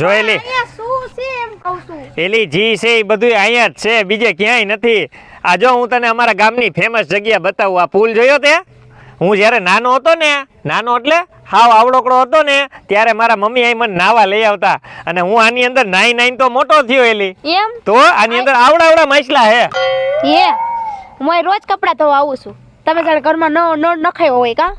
જોયેલી કહું છું. એલી જી છે એ બધું અહીંયા જ છે બીજે ક્યાંય નથી. આ જો હું તને અમારા ગામની ફેમસ જગ્યા બતાવું આ પુલ જોયો તે? હું જ્યારે નાનો હતો ને નાનો એટલે હાવ આવડોકડો હતો ને ત્યારે મારા મમ્મી અહીં મને નાવા લઈ આવતા. અને હું આની અંદર નાઈ નાઈ તો મોટો થયો એલી. એમ? તો આની અંદર આવડા આવડા માછલા હે. હે હું રોજ કપડાં ધોવા આવું છું. તમે જાણે ઘરમાં ન ન નખાયો હોય કા?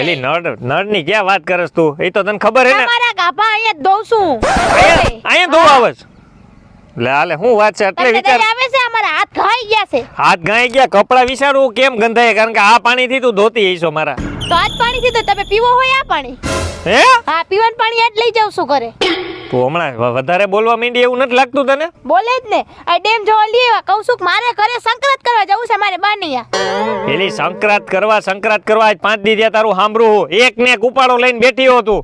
એલી નળની ક્યાં વાત કરસ તું? એ તો તને ખબર હે ને? મારા ગાભા અહીંયા ધોઉં છું. અહીંયા ધોવા આવસ. લે હાલે હું વાત છે એટલે વિચાર આવે છે અમારા હાથ ઘાઈ ગયા છે. હાથ ગાઈ ગયા કપડા વિચારવું કેમ ગંધાય? કારણ કે આ પાણીથી તું ધોતી હઈશો મારા. તો આજ પાણીથી તો તમે પીવો હોય આ પાણી. હે? હા પીવાનું પાણી આજ લઈ જાવ છું ઘરે. તું હમણાં વધારે બોલવા માંડી એવું નથી લાગતું તને? બોલે જ ને. આ ડેમ જોવા લઈ આવ્યા. કહું છું મારે ઘરે સંક્રાંત કરવા જવું છે મારે બાનિયા. એલી સંક્રાંત કરવા સંક્રાંત કરવા આજ પાંચ દી તારું સાંભળું એક ને એક ઉપાડો લઈને બેઠી હો તું.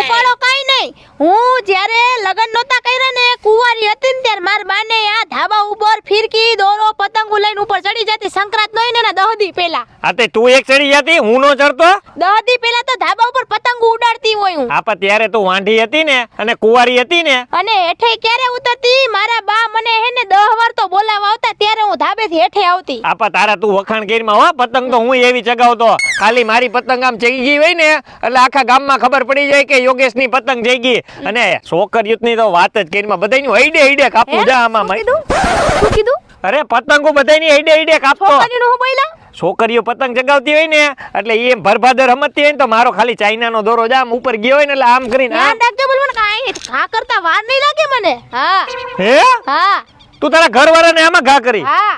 ઉપાડો નહીં. હું જ્યારે લગ્ન નહોતા કર્યા ને કુંવારી હતી ને ત્યારે માર બાને આ ધાબા ઉપર ફિરકી દોરો પતંગ લઈને ઉપર ચડી જતી. સંક્રાંત નહીં ને ના દહદી પેલા આ તે તું એક ચડી જતી હું નો ચડતો? દહદી પેલા તો ધાબા ઉપર પતંગ ઉડાડતી હોય હું. આપા ત્યારે તું વાંઢી હતી ને અને કુંવારી હતી ને? અને હેઠે ક્યારે ઉતરતી? મારા બા મને હે ને દહ વાર તો બોલાવા આવતા ત્યારે હું ધાબેથી હેઠે આવતી. આપા તારા તું વખાણ કરીમાં હો પતંગ તો હું એવી ચગાવતો. ખાલી મારી પતંગ આમ ચગી ગઈ હોય ને એટલે આખા ગામમાં ખબર પડી જાય કે યોગેશની પતંગ જઈ ગઈ. અને છોકરીયુતની તો વાત જ કરીમાં બધાની હૈડે હૈડે હે? કાપવું જા આમાં શું કીધું? અરે પતંગો બધાયની હૈડે હૈડે કાપતો છોકરીનું હું બોલ્યા છોકરીઓ પતંગ જગાવતી હોય ને એટલે એ ભરભાદર રમતી હોય ને તો મારો ખાલી ચાઇનાનો દોરો જ આમ ઉપર ગયો હોય ને એટલે આમ કરીને. ધ્યાન રાખજો બોલ મને કાંઈ ઘા કરતા વાર નહીં લાગે મને. હા. હે? હા. તું તારા ઘરવાળાને આમાં ઘા કરી? હા.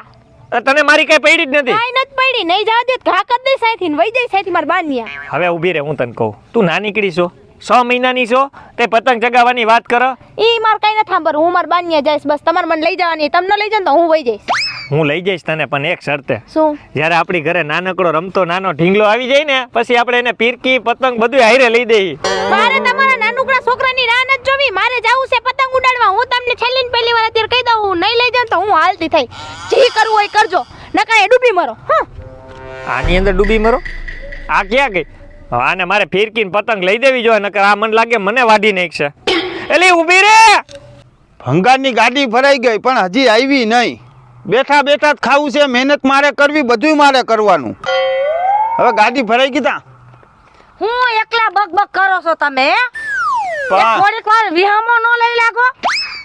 તને મારી કઈ પડી જ નથી? કાંઈ નથી પડી. નહીં જવા દે ઘા કર દે સાઈથી ને વઈ જાય સાઈથી માર બાનિયા હવે ઊભી રે હું તને કહું. તું ના નીકળી છો? છ મહિનાની છો? તે પતંગ ચગાવવાની વાત કરો. ઈ માર કાંઈ નથી સાંભળ હું માર બાનીએ જઈશ બસ તમારે મને લઈ જવાની તમને લઈ જાવ તો હું વઈ જઈશ. હું લઈ જઈશ તને પણ એક શરતે. શું? જ્યારે આપણી ઘરે નાનકડો રમતો નાનો ઢીંગલો આવી જાય ને પછી આપણે એને પીરકી પતંગ બધું હારે લઈ દઈ મારે તમારા નાનકડા છોકરાની રાહ નથી જોવી મારે જવું છે પતંગ ઉડાડવા. હું તમને છેલ્લી પહેલી વાર અત્યારે કહી દઉં હું નહીં લઈ જાઉં તો હું હાલતી થઈ. જે કરવું હોય કરજો નકા એ ડૂબી મરો હા. આની અંદર ડૂબી મરો? આ ક્યાં ગઈ? આને મારે ફિરકીને પતંગ લઈ દેવી જોઈએ નકર આ મને લાગે મને વાઢી નાખશે. એટલે ઊભી રે! ભંગારની ગાડી ફરાઈ ગઈ પણ હજી આવી નહીં. બેઠા બેઠા જ ખાવું છે મહેનત મારે કરવી બધુંય મારે કરવાનું. હવે ગાડી ફરાઈ ગઈ તા. હું એકલા બક બક કરો છો તમે થોડીક વાર વિહામો ન લઈ લાગો.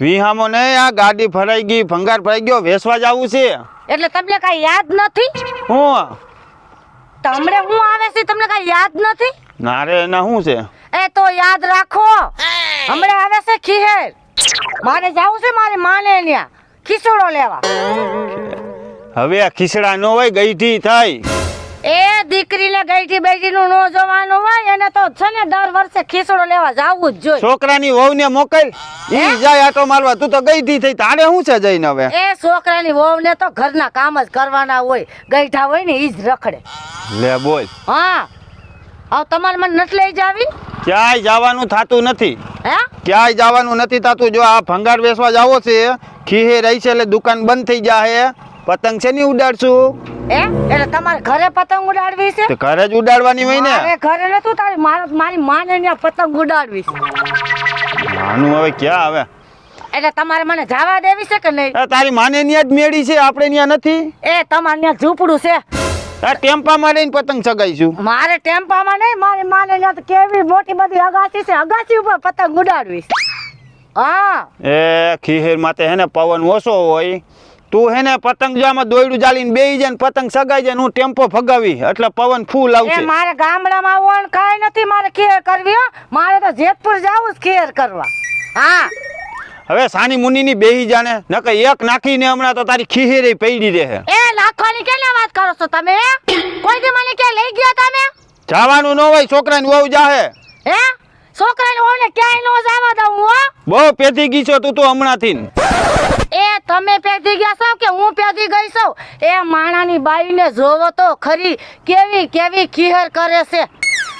વિહામો નહીં આ ગાડી ફરાઈ ગઈ ભંગાર ફરાઈ ગયો વેસવા જવું છે. એટલે તમને કાંઈ યાદ નથી? હું? તમને હું આવે છે તમને કાંઈ યાદ નથી? નારે એના શું છે? એ તો યાદ રાખો. હમણાં આવે છે ખીહેર. મારે જાવું છે મારી માને ત્યાં ખીસડો લેવા. હવે આ ખીસડા નો હોય ગઈઢી થઈ એ દીકરીને ગઈઠી બેઠીનું નો જોવાનું હોય એને તો છે ને દર વર્ષે ખીચડો લેવા જાવું જ જોઈએ છોકરાની વહુને મોકલ ઈ જાય આટો મારવા. તું તો ગઈઢી થઈ તારે શું છે જઈને હવે? એ છોકરાની વહુને તો ઘરના કામ જ કરવાના હોય ગઈઠા હોય ને ઈ જ રખડે. લે બોલ. હા. આવ તમારે મને નટ લઈ જાવી? ક્યાંય જવાનું થાતું નથી. હે? ક્યાંય જવાનું નથી થાતું. જો આ ભંગાર વેસવા જાવો છે ખીહે રહી છે એટલે દુકાન બંધ થઈ જાય પતંગ છે નહીં ઉડાડશું? એ એટલે તમારે ઘરે પતંગ ઉડાડવી છે? ઘરે જ ઉડાડવાની હોય ને? મારે ઘરે નતું તારી મારે માને ત્યાં પતંગ ઉડાડવી છે. આનું હવે ક્યાં આવે? એટલે તમારે મને જવા દેવી છે કે નહીં? તારી માને ન્યા જ મેળી છે આપણે ન્યા નથી? એ તમારે ત્યાં ઝૂંપડું છે. આ ટેમ્પામાં રહીને પતંગ ચગાઈશું મારે ટેમ્પામાં નહીં મારી માને તો કેવી મોટી બધી અગાસી છે. અગાસી ઉપર પતંગ ઉડાડવી છે. હા. એ ખીહેર માથે હેને પવન ઓછો હોય. તું હેને પતંગ જામાં દોયડું જાલીને બેહી જાય ને પતંગ સગાઈ જાય હું ટેમ્પો ફગાવી એટલે પવન ફૂલ આવશે. મારે ગામડામાં આવવાનું કાઈ નથી મારે કેર કરવી હો. મારે તો જેતપુર જાવું જ કેર કરવા. હા. હવે સાની મુનિની બેહી જાને નકર એક નાખીને હમણાં તો તારી ખીહેરે પડી રહે. એ નાખવાની કેને વાત કરો છો તમે કોઈ દી મને કે લઈ ગયા તમે? જવાનું ન હોય છોકરાની વહુ જાહે. હે? છોકરાને ઓને ક્યાંય નો જવા દઉં હો. બહુ પેથી ગઈ છો તું તો હમણાંથી ને. તમે પેધી ગયા છો કે હું પેધી ગઈ છું? એ માણાની બાઈને જોવો તો ખરી કેવી કેવી ખીહર કરે છે.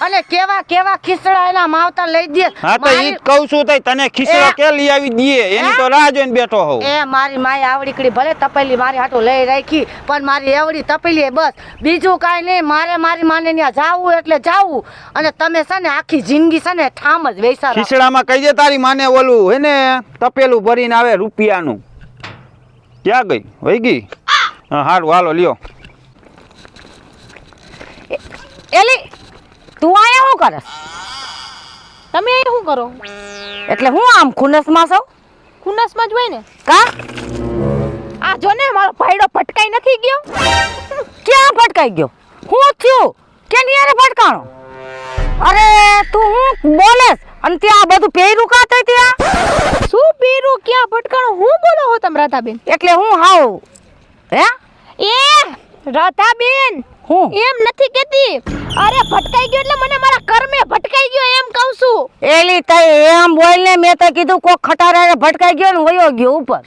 અને કેવા કેવા ખીસડા એના માવતર લઈ દે. હા તો ઈ કહું છું તઈ તને ખીસડા કે લઈ આવી દે એની તો રાહ જોઈને બેઠો હોઉં. એ મારી માય આવડીકડી ભલે તપેલી મારી હાટો લઈ રાખી પણ મારી એવડી તપેલી એ બસ. બીજું કાઈ નહીં મારે મારી માને ત્યાં જાવું એટલે જાવું. અને તમે છે ને આખી જિંદગી છે ને ઠામ જ વેસા ખીસડામાં કહી દે તારી માને ઓલું હે ને તપેલું ભરીને આવે રૂપિયાનું. ક્યાં ગઈ? વહી ગઈ? હા હારું હાલો લ્યો. એલી તું આયા શું કરે? તમે અહીં શું કરો? એટલે હું આમ ખુનસમાં છો? ખુનસમાં જ હોય ને? કા? આ જો ને મારો ભાઈડો ફટકાઈ નથી ગયો. ક્યાં ફટકાઈ ગયો? હું થયું કે નિયારે ફટકાણો અરે તું હું બોલેસ અને ત્યાં બધું પહેર્યું કાતે ત્યાં શું પીરું ક્યાં? ભટકાણો? હું બોલો હો તમે રાધાબેન? એટલે હું હાવ? હે? એ રાધાબેન હું? એમ નથી કેતી અરે ભટકાઈ ગયો એટલે મને મારા કર્મે ભટકાઈ ગયો એમ કહું છું. એલી તઈ એમ બોલને મેં તો કીધું કોક ખટારા ભટકાઈ ગયો ને વયો ગયો ઉપર.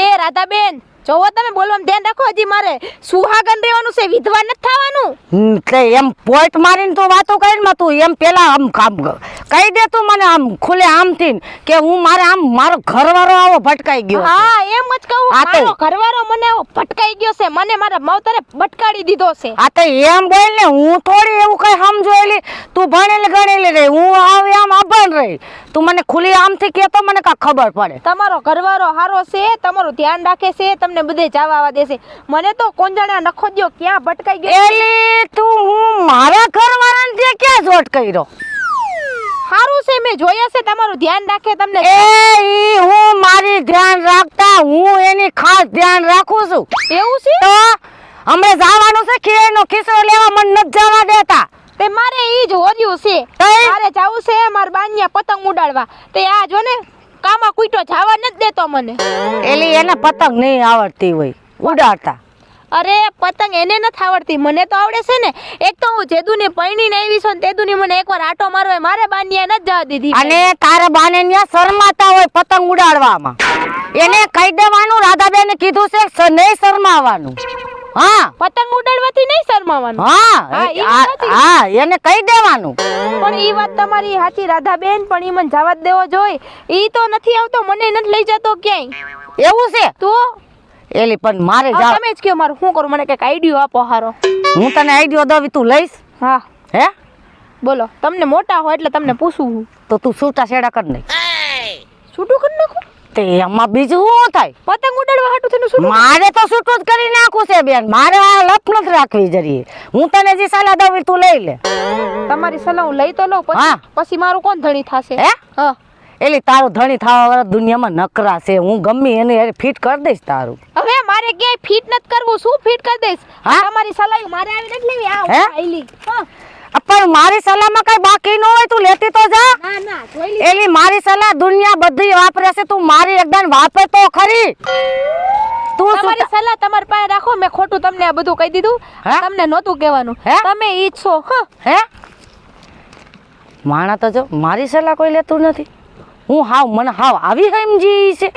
એ રાધાબેન જોવો તમે બોલવામાં ધ્યાન રાખો હજી મારે સુહાગન રહેવાનું છે વિધવા નથી થવાનું. તે એમ પોઈન્ટ મારીને તો વાતો કરીને માં તું એમ પેલા આમ કામ કહી દે તું મને આમ ખુલે આમથી કે હું મારે આમ મારો ઘરવાળો આવો ભટકાઈ ગયો હા એમ જ કહું મારો ઘરવાળો મને આવો ભટકાઈ ગયો છે મને મારા માવતરે ભટકાડી દીધો છે. આ તો એમ બોલ ને હું થોડી એવું કઈ સમજોયેલી તું ભણેલી ગણેલી રહી હું આવ આમ અભણ રહી. તું મને ખુલી આમથી કહેતો તો મને કાંઈ ખબર પડે. તમારો ઘરવાળો હારો છે તમારું ધ્યાન રાખે છે તમને બધે જવા આવવા દેશે. મને તો કોંજણા નખો દયો ક્યાં ભટકાઈ ગયો? એલી તું હું મારા ઘરવાળાને તે ક્યાં જોટ કર્યો? સારું છે મેં જોયા છે તમારું ધ્યાન રાખે તમને. એ ઈ હું મારી ધ્યાન રાખતા હું એની ખાસ ધ્યાન રાખું છું. એવું છે? તો હમણાં જવાનું છે ખીરનો ખીસરો લેવા મન નથી જવા દેતા. તે મારે ઈ જ હોર્યું છે? મારે જવું છે માર બાન્યા પતંગ ઉડાડવા. તે આ જો ને કામાં કુઈટો જવા નથી દેતો મને. એલી એને પતંગ નહીં આવડતી હોય ઉડાડતા. અરે પતંગ એને નથી આવડતી મને તો આવડે છે ને. એક તો હું જેદુને પૈણીને આવી છું ને તેદુની મને એકવાર આટો મારવો મારે ન જ જવા દીધી. અને તારા બાને ન્યા શરમાતા હોય પતંગ ઉડાડવામાં. એને કહી દેવાનું રાધાબેને કીધું છે નહીં શરમાવાનું. હા. પતંગ ઉડાડવાથી નહીં શરમાવાનું? હા હા. હા એને કહી દેવાનું. પણ ઈ વાત તમારી સાચી રાધાબેન પણ ઈ મને જવા દેવો જોઈ. ઈ તો નથી આવતો મને નથી લઈ જતો ક્યાંય. એવું છે? તો? એલી પણ મારે જા તમે જ કયો મારું શું કરું? મને કંઈક આઈડિયો આપો હારો. હું તને આઈડિયો દઉં તું લઈશ? હા. હે? બોલો તમને મોટા હોય એટલે તમને પૂછું તો તું છૂટા છેડા કર નહીં છૂટું કરી નાખું? તે એમાં બીજું શું થાય? પતંગ ઉડાડવા હાટું થઈને શું મારે તો છૂટું જ કરી નાખું છે બેન. મારે આ લપ નથી રાખવી જરીએ. હું તને જે સલાહ દઉં એ તું લઈ લે. તમારી સલાહ હું લઈ તો લઉં પછી. પછી મારું કોણ ધણી થશે? હે? હા. એટલે તારું ધણી થવા વાળા દુનિયામાં નકરા છે. હું ગમે એને ફિટ કરી દઈશ તારું. હવે મારે ક્યાંય ફિટ નથી કરવું. શું ફિટ કરી દઈશ? હા? તમારી સલાહ મારે આવી નથી લેવી. આ હે? પણ મારી સલાહમાં કઈ બાકી ન હોય તું લેતી તો જા. ના ના જોઈ લીધું. એલી મારી સલાહ દુનિયા બધી વાપરે છે તું મારી એકદમ વાપરે તો ખરી. તું તમારી સલાહ તમારી પાસે રાખો મેં ખોટું તમને આ બધું કહી દીધું? તમને નહોતું કહેવાનું. હે? તમે ઈ છો હે. માણા તો જો મારી સલાહ કોઈ લેતું નથી. હું હાવ મને હાવ આવી સમજી છે.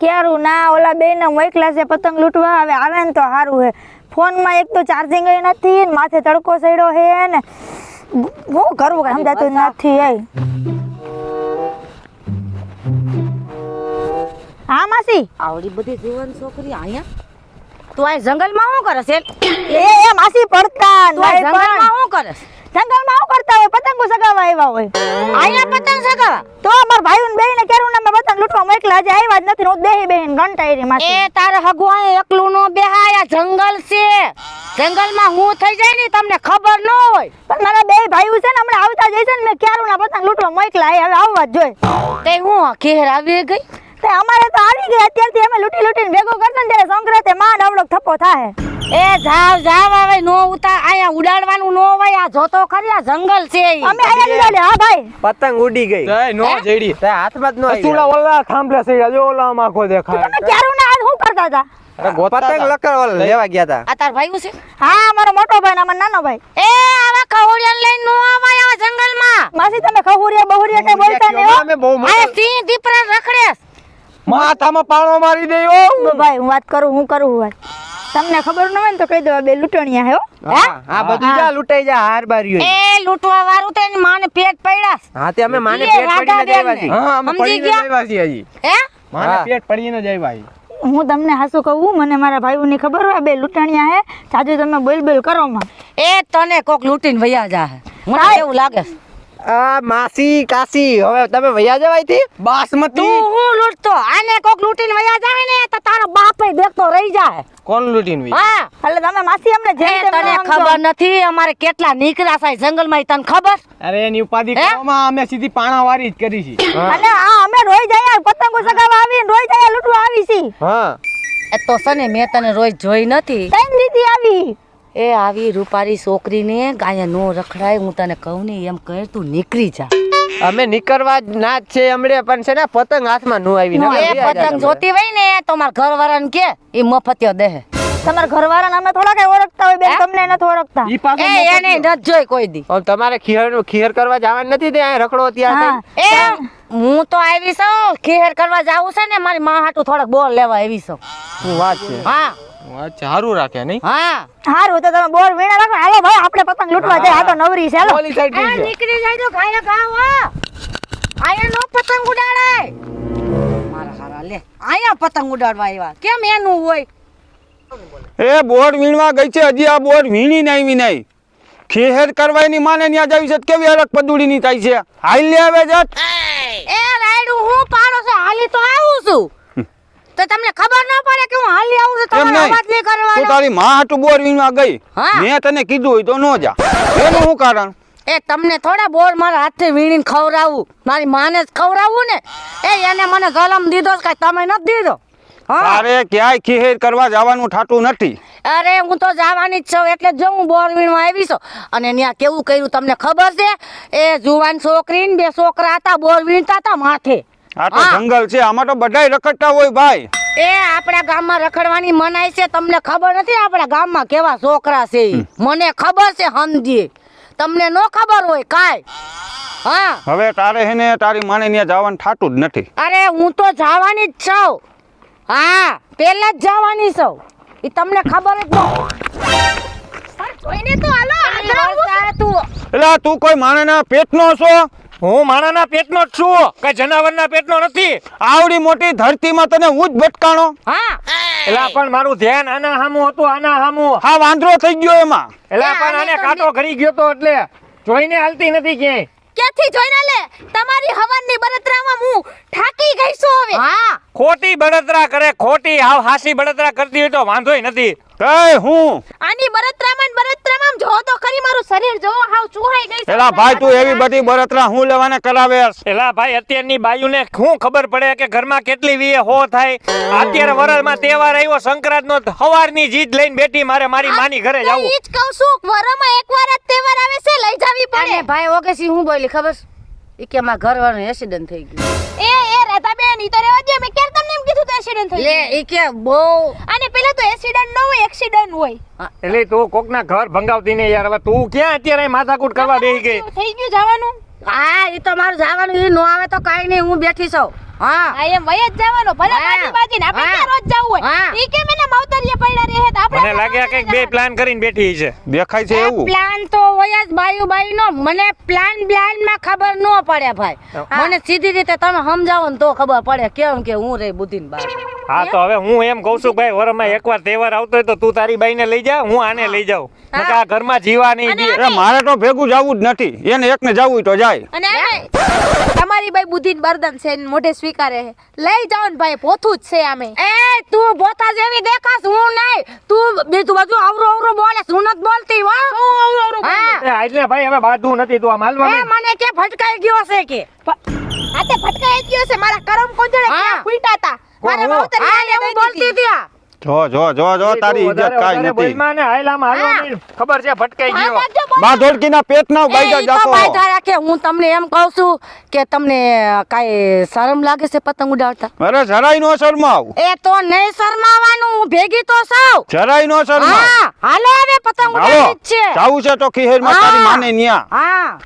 ક્યારું? ના ઓલા બે ને મોકલા છે પતંગ લૂંટવા હવે આવે ને તો સારું હે. ફોનમાં એક તો ચાર્જિંગ નથી ને માથે તડકો સડ્યો છે ને હું કરવું કઈ સમજાતું નથી એ હા માસી? આવડી બધી જીવન છોકરી અહીંયા? તું આ જંગલમાં શું કરે એ એ માસી પડતા તું જંગલમાં શું કરે છે? જંગલમાં આવું કરતા હોય પતંગો સગાવા આવ્યા હોય. અહીંયા પતંગ સગાવા તો મારા ભાઈ ને બેન કેરું ના પતંગ લૂંટવા મોકલા આજે આવ્યા જ નથી હું બેહી બેહીને કંટાળી માસી. એ તારે હગુ અહીંયા એકલું નો બેહાય આ જંગલ છે. જંગલમાં હું થઈ જાય ને તમને ખબર ન હોય. પણ મારા બે ભાઈઓ છે ને હમણાં આવતા જઈશે ને મેં ક્યારું ના પતંગ લૂંટવા મોકલા હવે આવવા જ જોઈએ. તે હું ઘેર આવી ગઈ? તે અમારે તો આવી ગયા અત્યારથી અમે લૂંટી લૂંટીને ભેગો કરતા ને ત્યારે સંક્રાંતે માં થાય એ જાવ જાવ હવે નો ઉતા આયા ઉડાડવાનું નો હોય આ જોતો ખરી આ જંગલ છે અમે આયા ઉડાડે હા ભાઈ. પતંગ ઉડી ગઈ. નો જડી તે હાથમાં જ નો આવી ચૂલા ઓલા થાંભલે છે જો ઓલા માખો દેખાય. તમે ક્યારું ના શું કરતા હતા? પતંગ લકર લેવા ગયા હતા આ તાર ભાઈ છે? હા મારો મોટો ભાઈ ને અમારો નાનો ભાઈ. એ આવા ખવડિયાને લઈને નો આવાય આ જંગલમાં. માસી તમે ખહુરિયા બહુરિયા કે બોલતા ને હો. અમે બહુ આ સિંહ દીપરા રખડે. માથામાં પાણો મારી દેવો. ભાઈ હું વાત કરું હું કરું હું વાત. તમને ખબર ન હોય ને તો કહી દો આ બે લૂંટણિયા હે હો. હા આ બધું જા લૂંટાઈ જા હાર બાર્યું એ લૂંટવા વાળું તે માને પેટ પડ્યા હા તે અમે માને પેટ પડીને જ આવ્યા છીએ. હા અમે પડીને? આવ્યા છીએ હજી. હે? માને પેટ પડીને જ આવ્યા છીએ. હું તમને હાસુ કહું મને મારા ભાઈઓની ખબર હોય બે લૂંટણિયા હે સાજુ તમે બોલ બોલ કરો માં એ તને કોક લૂંટીને વયા જા મને એવું લાગે છે. આ માસી કાસી હવે તમે વયા જવાયથી બાસમતી? તું હું લૂંટતો આને કોક લૂંટીને વયા જાય ને તો તારો બાપ દેખતો રહી જાય. કોણ લૂંટીને વયા? હા એટલે તમે માસી અમને જે તને ખબર નથી અમારે કેટલા નીકળ્યા છે જંગલમાં માં તને ખબર? અરે એની ઉપાધિ? કરવામાં અમે સીધી પાણા વારી જ કરી છે. અને આ અમે રોઈ જાય પતંગો સગાવા આવીને રોઈ જાય લૂટવા આવી છી. હા. એ તો સને મેં તને રોજ જોઈ નથી. ત્રણ દીધી આવી. એ આવી રૂપારી છોકરીને ગાય નો રખડાય હું તને કહું ને એમ કહે તું નીકળી જા. અમે નીકળવા જ ના જ છે હમણે પણ છે ને પતંગ હાથમાં નો આવી નો એ પતંગ જોતી હોય ને તો મારા ઘરવાળાને કે એ મફતિયો દે તમારા ઘરવાળાને અમે થોડા કઈ ઓળખતા હોય બેન તમને નથી ઓળખતા. ઈ પાછો એ એને. નથી જોઈ કોઈ દી. હવે તમારે ખીહર ખીહર કરવા જવાનું નથી ત્યાં રખડો ત્યાં? એ હું તો આવી છું ખેર કરવા જાવું છે ને મારી માં હાટું થોડાક બોલ લેવા આવી છું. શું વાત છે? હા. છે રાખે નહીં? હા. હારું તો તમે બોર વીણા રાખો. હાલો ભાઈ આપણે પતંગ લૂંટવા જાય. આ તો નવરી છે હાલો. ઓલી સાઈડ નીકળી જાય તો ગાય ગાવ આયા નો પતંગ ઉડાડાય મારા હારા લે આયા પતંગ ઉડાડવા આવ્યા. કેમ એનું હોય? એ બોર વીણવા ગઈ છે હજી આ બોર વીણી નહીં. વીણાઈ ખેહેર કરવાની માને ન્યા જાવી છે કેવી અલગ પદુડીની થાય છે? હાલ લે આવે જત એ રાઈડ હું પાડો છે હાલી તો આવું છું. તો તમને ખબર ના પડે કે હું હાલી આવું છું તમારો અવાજ નહીં તું કરવાનો તારી માં હાટું બોર વીણવા ગઈ. મેં તને કીધું હોય તો ન જા. એનું શું કારણ? એ તમને થોડા બોર મારા હાથથી વીણીને ખવડાવું. મારી માને જ ખવડાવવું ને. એ એને મને જલમ દીધો છે તમે નથી દીધો. તારે ક્યાંય ખીહેર કરવા જવાનું થતું નથી. અરે હું તો જવાની જ છું એટલે જ હું બોર વીણવા આવી છું. અને ત્યાં કેવું કર્યું તમને ખબર છે? એ જુવાન છોકરી ને બે છોકરા હતા બોર વીણતા હતા માથે. આ તો હા. જંગલ છે આમાં તો બધાય રખડતા હોય ભાઈ. એ આપણા ગામમાં રખડવાની મનાઈ છે તમને ખબર નથી આપણા ગામમાં કેવા છોકરા છે? મને ખબર છે સમજી તમને ન ખબર હોય કાંઈ. હા. હવે તારે હેને તારી માને ત્યાં જવાનું થાતું જ નથી. અરે હું તો જવાની જ છું. હા પેલા જ જવાની છું. એ તમને ખબર જ ન કોઈને તો હાલો. તું એટલે તું કોઈ માણસના પેટનો છો? હું માણાના પેટનો જ છું. કઈ જનાવરના પેટનો નથી. આવડી મોટી ધરતીમાં તને હું જ ભટકાણો? હા. એલા પણ મારું ધ્યાન આના હામું હતું આના હામું. હા વાંદરો થઈ ગયો એમાં. એલા પણ આને કાંટો કરી ગયો તો એટલે જોઈને હાલતી નથી ક્યાંય. ક્યાંથી જોઈને લે? તમારી હવનની બળતરામાં હું ઠાકી ગઈ છું હવે. હા ખોટી બળતરા કરે ખોટી હાવ હાસી બળતરા કરતી હોય તો વાંધોય નથી. કઈ હું? આની બળતરામાં ને જો તો ખરી મારું શરીર જો હાવ ચૂહાઈ ગઈ છે. એલા ભાઈ તું એવી બધી બરતરા હું લેવાને કરાવે એલા ભાઈ અત્યારની બાયુને શું ખબર પડે કે ઘરમાં કેટલી વીએ હો થાય? અત્યારે વરસમાં તહેવાર આવ્યો સંક્રાંતનો હવારની જીત લઈને બેઠી મારે મારી માની ઘરે જાવું. ઈ જ કહું છું વરમાં એકવાર જ તહેવાર આવે છે લઈ જાવી પડે. ભાઈ ઓગેસી હું બોલી ખબર ઈ કે મારા ઘરવાળાનું એક્સિડન્ટ થઈ ગયું. એ બેન ઈ તો રેવા દે મેં ક્યારે તમને એમ કીધું તો એક્સિડન્ટ થઈ લે ઈ કે બહુ અને પેલા તો એક્સિડન્ટ ન હોય એક્સિડન્ટ હોય. એટલે તું કોકના ઘર ભંગાવતી ને યાર. હવે તું ક્યાં અત્યારે માથાકૂટ કરવા બેહી ગઈ? થઈ ગયું જવાનું? હા ઈ તો મારું જવાનું ઈ નો આવે તો કાઈ નહીં હું બેઠી છું. હા. એમ વય જ જવાનો ભલે હા. બાજી બાજીને આપણે ક્યાં રોજ જવું હોય. ઈ કે મેને માવતરીએ પડ્યા રહે તો આપણે મને લાગે આ બે પ્લાન કરીને બેઠી છે. દેખાય છે એવું. પ્લાન તો હોય જ બાયુ બાયુ નો મને પ્લાન બ્લાનમાં ખબર ન પડે ભાઈ. મને સીધી રીતે તમે સમજાવો ને તો ખબર પડે કેમ કે હું રે બુદ્ધિન બાર હા તો હવે હું એમ કહું છું ભાઈ વરમાં એકવાર તહેવાર આવતો હોય તો તું તારી બાઈને લઈ જા હું આને લઈ જાઉં. નકર આ ઘરમાં જીવા નહીં દે એ મારે તો ભેગું જવું જ નથી. એને એકને જવું હોય તો જાય. અને તમારી ભાઈ બુદ્ધિન બરદન છે ને મોઢે સ્વીકારે છે લઈ જાઓ ને ભાઈ પોથું જ છે આમે. એ તું બોતા જેવી દેખાસ હું નહીં. તું બીજું બધું અવરો અવરો બોલે હું નથી બોલતી હો. હા. એટલે ભાઈ હવે બાંધવું નથી તું આ માલવા એ મને કે ભટકાઈ ગયો છે કે. આ તે ફટકાઈ ગયો છે મારા કરમ કોંજળે હા. ક્યાં ફૂટ્યા હતા મારા કોણ? માવતર હું બોલતી હતી આ. જો જો જો જો તારી ઇજ્જત કાઈ નથી. બોલમાં ને હાલ આમ હાલવા હા. માંડ. ખબર છે ભટકાઈ ગયો. બા ધોળકીના પેટ ના બાઈજા જાતો બાંધા રાખે. હું તમને એમ કહું છું કે તમને કાઈ શરમ લાગે છે પતંગ ઉડાડતા? અરે જરાય નો શરમાવ. એ તો નહીં શરમાવાનું. હું ભેગી તો સાવ જરાય નો શરમાવ. હા હાલો હવે પતંગ હાલો. છે. જાવું છે તો ખીહેરમાં તારી માને ન્યા. હા.